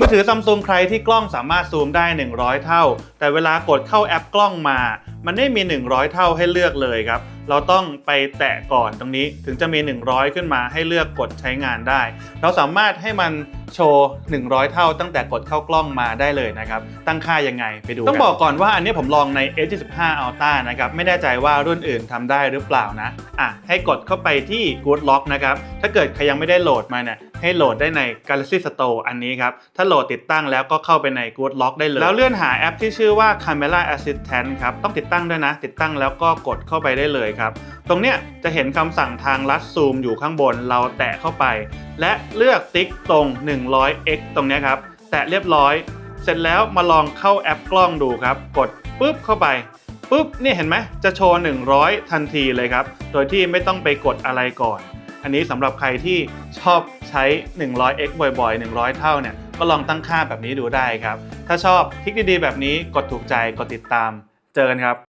มือถือซัมซุงใครที่กล้องสามารถซูมได้ 100 เท่า แต่เวลากดเข้าแอปกล้องมามันไม่มี 100 เท่าให้เลือกเลยครับ เราต้องไปแตะก่อนตรงนี้ถึงจะมี 100 ขึ้นมาให้เลือกกดใช้งานได้ เราสามารถให้มันโชว์ 100 เท่า ตั้งแต่กดเข้ากล้องมาได้เลยนะครับ ตั้งค่ายังไงไปดู ต้องบอกก่อนว่าอันนี้ผมลองใน S25 Ultra นะครับ ไม่แน่ใจว่ารุ่นอื่นทำได้หรือเปล่านะ อะ ให้กดเข้าไปที่ Good Lock นะครับ ถ้าเกิดใครยังไม่ได้โหลดมาเนี่ยให้โหลดได้ใน Galaxy Store อันนี้ครับ ถ้าโหลดติดตั้งแล้วก็เข้าไปใน Good Lock ได้เลย แล้วเลื่อนหาแอปที่ชื่อว่า Camera Assistant ครับ ต้องติดตั้งด้วยนะ ติดตั้งแล้วก็กดเข้าไปได้เลยครับ ตรงเนี้ยจะเห็นคำสั่งทางลัดซูมอยู่ข้างบนเราแตะเข้าไป และเลือกติ๊กตรง 100x ตรงเนี้ยครับ แตะเรียบร้อย เสร็จแล้วมาลองเข้าแอปกล้องดูครับ กดปุ๊บเข้าไปปุ๊บนี่เห็นไหมจะโชว์ 100 ทันทีเลยครับ โดยที่ไม่ต้องไปกดอะไรก่อน อันนี้สำหรับใครที่ชอบใช้ 100x บ่อยๆ 100 เท่าเนี่ยก็ลองตั้งค่าแบบนี้ดูได้ครับ ถ้าชอบทริคดีๆ แบบนี้กดถูกใจกดติดตาม เจอกันครับ